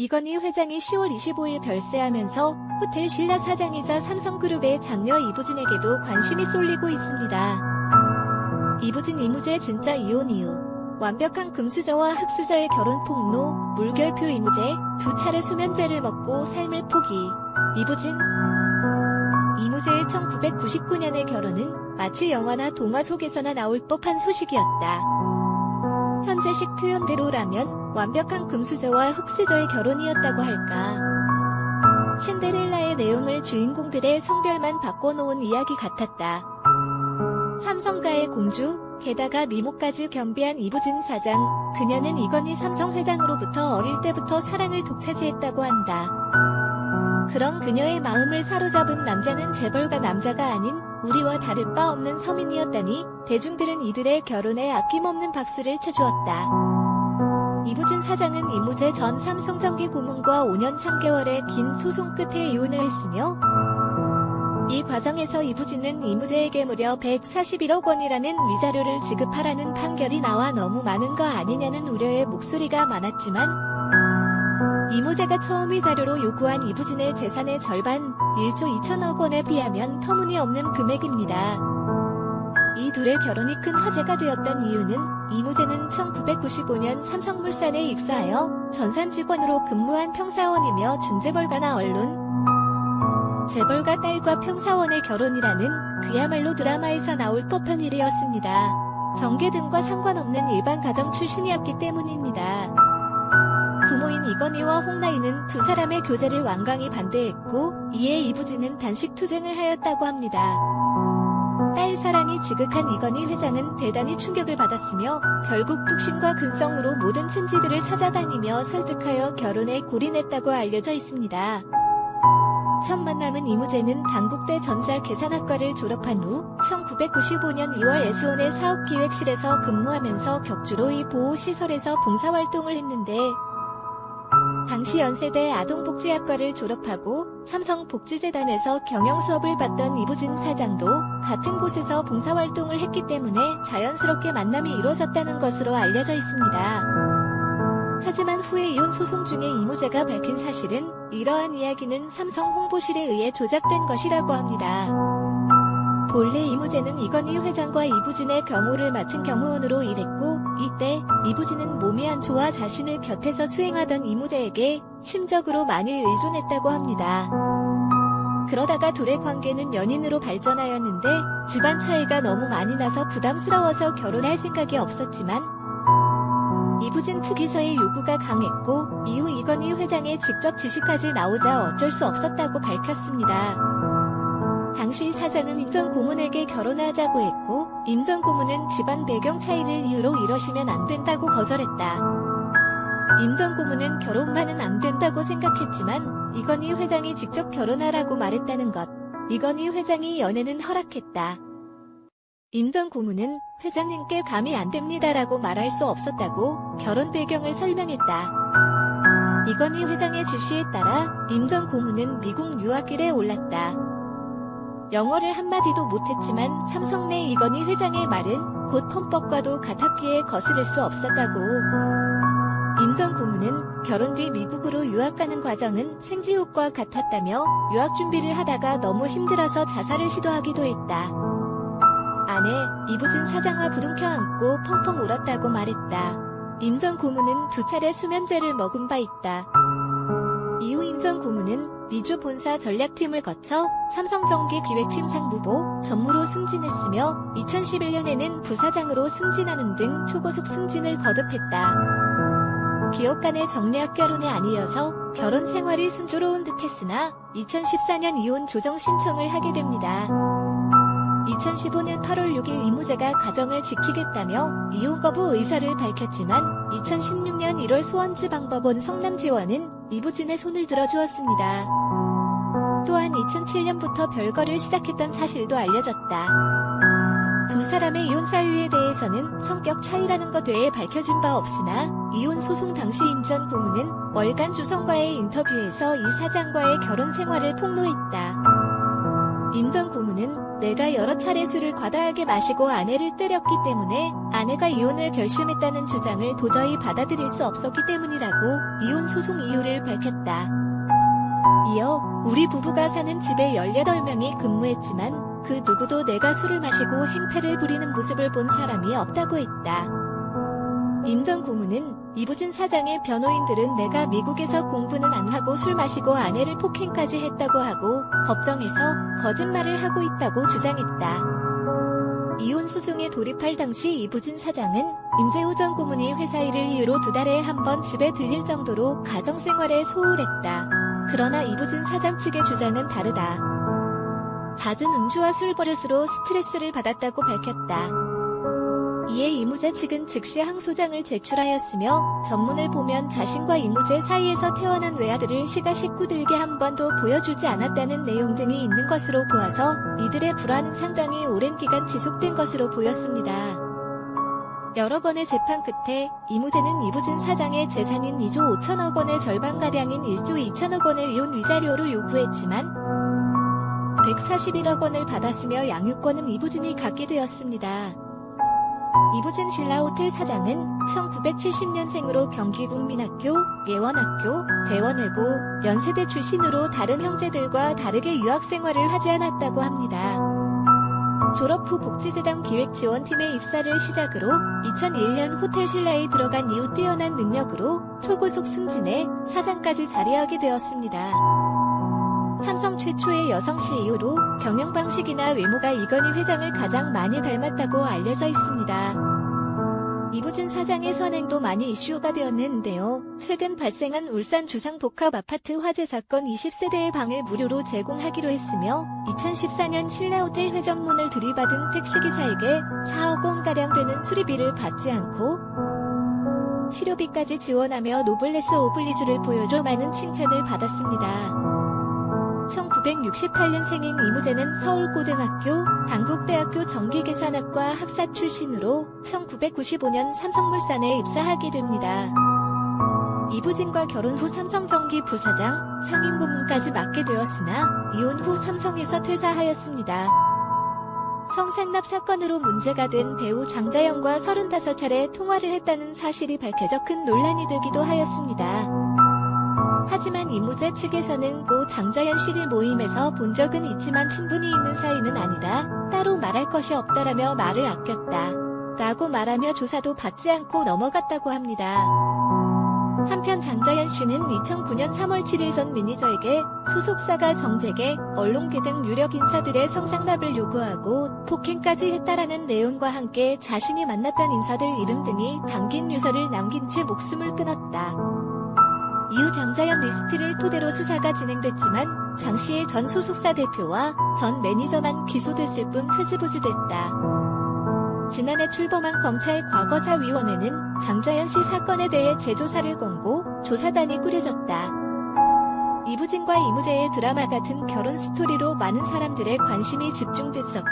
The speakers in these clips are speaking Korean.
이건희 회장이 10월 25일 별세하면서 호텔 신라 사장이자 삼성그룹의 장녀 이부진에게도 관심이 쏠리고 있습니다. 이부진 이무재 진짜 이혼 이유 완벽한 금수저와 흑수저의 결혼 폭로, 물결표 이무재, 두 차례 수면제를 먹고 삶을 포기. 이부진 이무재의 1999년의 결혼은 마치 영화나 동화 속에서나 나올 법한 소식이었다. 현재식 표현대로라면 완벽한 금수저와 흑수저의 결혼이었다고 할까. 신데렐라의 내용을 주인공들의 성별만 바꿔놓은 이야기 같았다. 삼성가의 공주, 게다가 미모까지 겸비한 이부진 사장, 그녀는 이건희 삼성 회장으로부터 어릴 때부터 사랑을 독차지했다고 한다. 그런 그녀의 마음을 사로잡은 남자는 재벌가 남자가 아닌 우리와 다를 바 없는 서민이었다니 대중들은 이들의 결혼에 아낌없는 박수를 쳐주었다. 이부진 사장은 이무재 전 삼성전기 고문과 5년 3개월의 긴 소송 끝에 이혼을 했으며 이 과정에서 이부진은 이무재에게 무려 141억 원이라는 위자료를 지급하라는 판결이 나와 너무 많은 거 아니냐는 우려의 목소리가 많았지만 이무재가 처음 위자료로 요구한 이부진의 재산의 절반 1조 2천억 원에 비하면 터무니없는 금액입니다. 이 둘의 결혼이 큰 화제가 되었던 이유는 이무재는 1995년 삼성물산에 입사하여 전산 직원으로 근무한 평사원이며 준재벌가나 언론, 재벌가 딸과 평사원의 결혼이라는 그야말로 드라마에서 나올 법한 일이었습니다. 정계 등과 상관없는 일반 가정 출신이었기 때문입니다. 부모인 이건희와 홍나이는 두 사람의 교제를 완강히 반대했고 이에 이부진은 단식 투쟁을 하였다고 합니다. 딸 사랑이 지극한 이건희 회장은 대단히 충격을 받았으며 결국 뚝심과 근성으로 모든 친지들을 찾아다니며 설득하여 결혼에 골인했다고 알려져 있습니다. 첫 만남은 이무재는 당국대 전자계산학과를 졸업한 후 1995년 2월 에스온의 사업기획실에서 근무하면서 격주로 이 보호시설에서 봉사활동을 했는데 당시 연세대 아동복지학과를 졸업하고 삼성복지재단에서 경영 수업을 받던 이부진 사장도 같은 곳에서 봉사활동을 했기 때문에 자연스럽게 만남이 이루어졌다는 것으로 알려져 있습니다. 하지만 후에 이혼 소송 중에 이무재가 밝힌 사실은 이러한 이야기는 삼성 홍보실에 의해 조작된 것이라고 합니다. 본래 이무재는 이건희 회장과 이부진의 경호를 맡은 경호원으로 일했고 이때 이부진은 몸이 안 좋아 자신을 곁에서 수행하던 이무재에게 심적으로 많이 의존했다고 합니다. 그러다가 둘의 관계는 연인으로 발전하였는데 집안 차이가 너무 많이 나서 부담스러워서 결혼할 생각이 없었지만 이부진 특위서의 요구가 강했고 이후 이건희 회장의 직접 지시까지 나오자 어쩔 수 없었다고 밝혔습니다. 당시 사장은 임전 고문에게 결혼하자고 했고 임전 고문은 집안 배경 차이를 이유로 이러시면 안 된다고 거절했다. 임전 고문은 결혼만은 안 된다고 생각했지만 이건희 회장이 직접 결혼하라고 말했다는 것. 이건희 회장이 연애는 허락했다. 임전 고문은 회장님께 감이 안 됩니다라고 말할 수 없었다고 결혼 배경을 설명했다. 이건희 회장의 지시에 따라 임전 고문은 미국 유학길에 올랐다. 영어를 한마디도 못했지만 삼성 내 이건희 회장의 말은 곧 펌법과도 같았기에 거스를 수 없었다고. 임전 고문은 결혼 뒤 미국으로 유학 가는 과정은 생지옥과 같았다며 유학 준비를 하다가 너무 힘들어서 자살을 시도하기도 했다. 아내 이부진 사장과 부둥켜 안고 펑펑 울었다고 말했다. 임전 고문은 두 차례 수면제를 먹은 바 있다. 이후 임전 고문은 미주 본사 전략팀을 거쳐 삼성전기 기획팀 상무보 전무로 승진했으며 2011년에는 부사장으로 승진하는 등 초고속 승진을 거듭했다. 기업 간의 정례학 결혼이 아니어서 결혼 생활이 순조로운 듯했으나 2014년 이혼 조정 신청을 하게 됩니다. 2015년 8월 6일 이무재가 가정을 지키겠다며 이혼 거부 의사를 밝혔지만 2016년 1월 수원지방법원 성남지원은 이부진의 손을 들어주었습니다. 또한 2007년부터 별거를 시작했던 사실도 알려졌다. 두 사람의 이혼 사유에 대해서는 성격 차이라는 것 외에 밝혀진 바 없으나 이혼 소송 당시 임전 고문은 월간 주성과의 인터뷰에서 이 사장과의 결혼 생활을 폭로했다. 임전 고문은 내가 여러 차례 술을 과다하게 마시고 아내를 때렸기 때문에 아내가 이혼을 결심했다는 주장을 도저히 받아들일 수 없었기 때문이라고 이혼 소송 이유를 밝혔다. 이어 우리 부부가 사는 집에 18명이 근무했지만 그 누구도 내가 술을 마시고 행패를 부리는 모습을 본 사람이 없다고 했다. 임전 고문은 이부진 사장의 변호인들은 내가 미국에서 공부는 안 하고 술 마시고 아내를 폭행까지 했다고 하고 법정에서 거짓말을 하고 있다고 주장했다. 이혼 소송에 돌입할 당시 이부진 사장은 임재호 전 고문이 회사 일을 이유로 두 달에 한 번 집에 들릴 정도로 가정생활에 소홀했다. 그러나 이부진 사장 측의 주장은 다르다. 잦은 음주와 술 버릇으로 스트레스를 받았다고 밝혔다. 이에 이무재 측은 즉시 항소장을 제출하였으며 전문을 보면 자신과 이무재 사이에서 태어난 외아들을 시가 식구들에게 한 번도 보여주지 않았다는 내용 등이 있는 것으로 보아서 이들의 불안은 상당히 오랜 기간 지속된 것으로 보였습니다. 여러 번의 재판 끝에 이무재는 이부진 사장의 재산인 2조 5천억 원의 절반가량인 1조 2천억 원을 이혼 위자료로 요구했지만 141억 원을 받았으며 양육권은 이부진이 갖게 되었습니다. 이부진 신라 호텔 사장은 1970년생으로 경기국민학교, 예원학교, 대원외고, 연세대 출신으로 다른 형제들과 다르게 유학생활을 하지 않았다고 합니다. 졸업 후 복지재단 기획지원팀에 입사를 시작으로 2001년 호텔 신라에 들어간 이후 뛰어난 능력으로 초고속 승진해 사장까지 자리하게 되었습니다. 삼성 최초의 여성 CEO로 경영 방식이나 외모가 이건희 회장을 가장 많이 닮았다고 알려져 있습니다. 이부진 사장의 선행도 많이 이슈가 되었는데요. 최근 발생한 울산 주상 복합 아파트 화재 사건 20세대의 방을 무료로 제공하기로 했으며 2014년 신라호텔 회전문을 들이받은 택시기사에게 4억 원가량 되는 수리비를 받지 않고 치료비까지 지원하며 노블레스 오블리주를 보여줘 많은 칭찬을 받았습니다. 1968년 생인 이무재는 서울고등학교, 당국대학교 전기계산학과 학사 출신으로 1995년 삼성물산에 입사하게 됩니다. 이부진과 결혼 후 삼성전기 부사장, 상임고문까지 맡게 되었으나 이혼 후 삼성에서 퇴사하였습니다. 성상납 사건으로 문제가 된 배우 장자연과 35차례 통화를 했다는 사실이 밝혀져 큰 논란이 되기도 하였습니다. 하지만 이무재 측에서는 고 장자연 씨를 모임에서 본 적은 있지만 친분이 있는 사이는 아니다. 따로 말할 것이 없다라며 말을 아꼈다. 라고 말하며 조사도 받지 않고 넘어갔다고 합니다. 한편 장자연 씨는 2009년 3월 7일 전 매니저에게 소속사가 정재계, 언론계 등 유력 인사들의 성상납을 요구하고 폭행까지 했다라는 내용과 함께 자신이 만났던 인사들 이름 등이 담긴 유서를 남긴 채 목숨을 끊었다. 이후 장자연 리스트를 토대로 수사가 진행됐지만 장 씨의 전 소속사 대표와 전 매니저만 기소됐을 뿐 흐지부지 됐다. 지난해 출범한 검찰 과거사위원회는 장자연 씨 사건에 대해 재조사를 권고 조사단이 꾸려졌다. 이부진과 이무재의 드라마 같은 결혼 스토리로 많은 사람들의 관심이 집중됐었고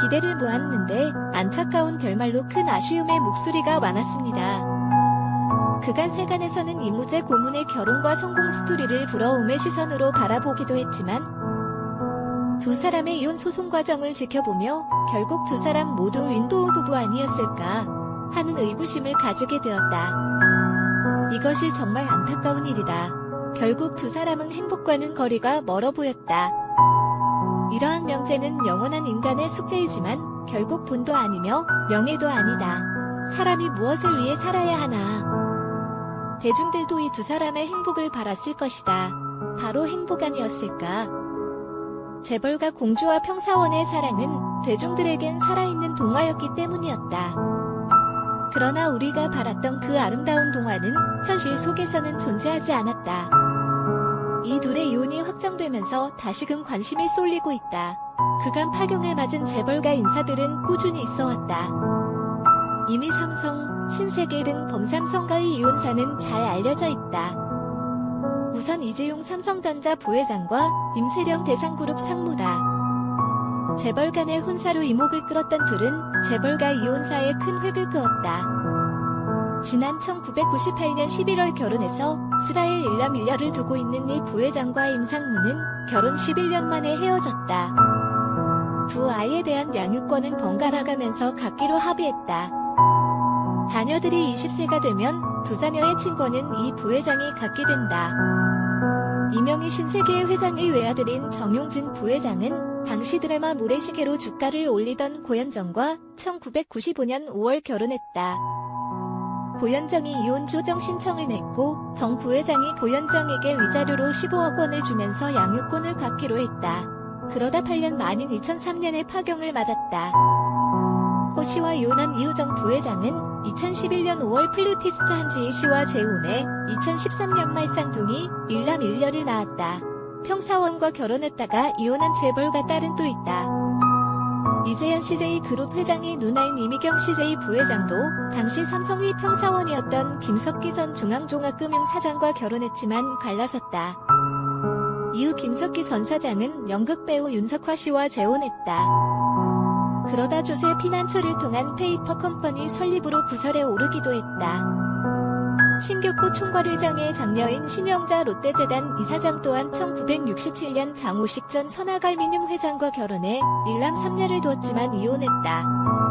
기대를 모았는데 안타까운 결말로 큰 아쉬움의 목소리가 많았습니다. 그간 세간에서는 이무재 고문의 결혼과 성공 스토리를 부러움의 시선으로 바라보기도 했지만 두 사람의 이혼 소송 과정을 지켜보며 결국 두 사람 모두 윈도우 부부 아니었을까 하는 의구심을 가지게 되었다. 이것이 정말 안타까운 일이다. 결국 두 사람은 행복과는 거리가 멀어 보였다. 이러한 명제는 영원한 인간의 숙제이지만 결국 본도 아니며 명예도 아니다. 사람이 무엇을 위해 살아야 하나. 대중들도 이 두 사람의 행복을 바랐을 것이다. 바로 행복 아니었을까? 재벌과 공주와 평사원의 사랑은 대중들에겐 살아있는 동화였기 때문이었다. 그러나 우리가 바랐던 그 아름다운 동화는 현실 속에서는 존재하지 않았다. 이 둘의 이혼이 확정되면서 다시금 관심이 쏠리고 있다. 그간 파경을 맞은 재벌가 인사들은 꾸준히 있어왔다. 이미 삼성, 신세계 등 범삼성과의 이혼사는 잘 알려져 있다. 우선 이재용 삼성전자 부회장과 임세령 대상그룹 상무다. 재벌 간의 혼사로 이목을 끌었던 둘은 재벌가 이혼사에 큰 획을 그었다. 지난 1998년 11월 결혼해서 스라엘 일남 일녀를 두고 있는 이 부회장과 임상무는 결혼 11년 만에 헤어졌다. 두 아이에 대한 양육권은 번갈아가면서 갖기로 합의했다. 자녀들이 20세가 되면 두 자녀의 친권은 이 부회장이 갖게 된다. 이명희 신세계 회장의 외아들인 정용진 부회장은 당시 드라마 모래시계로 주가를 올리던 고현정과 1995년 5월 결혼했다. 고현정이 이혼 조정 신청을 냈고 정 부회장이 고현정에게 위자료로 15억 원을 주면서 양육권을 갖기로 했다. 그러다 8년 만인 2003년에 파경을 맞았다. 호 씨와 이혼한 이후 정 부회장은 2011년 5월 플루티스트 한지희 씨와 재혼해 2013년 말 쌍둥이 일남 일녀를 낳았다. 평사원과 결혼했다가 이혼한 재벌가 딸은 또 있다. 이재현 CJ 그룹 회장의 누나인 이미경 CJ 부회장도 당시 삼성의 평사원이었던 김석기 전 중앙종합금융 사장과 결혼했지만 갈라섰다. 이후 김석기 전 사장은 연극 배우 윤석화 씨와 재혼했다. 그러다 조세 피난처를 통한 페이퍼 컴퍼니 설립으로 구설에 오르기도 했다. 신교코 총괄회장의 장녀인 신영자 롯데재단 이사장 또한 1967년 장우식 전 선화갈미늄 회장과 결혼해 일남 3녀를 두었지만 이혼했다.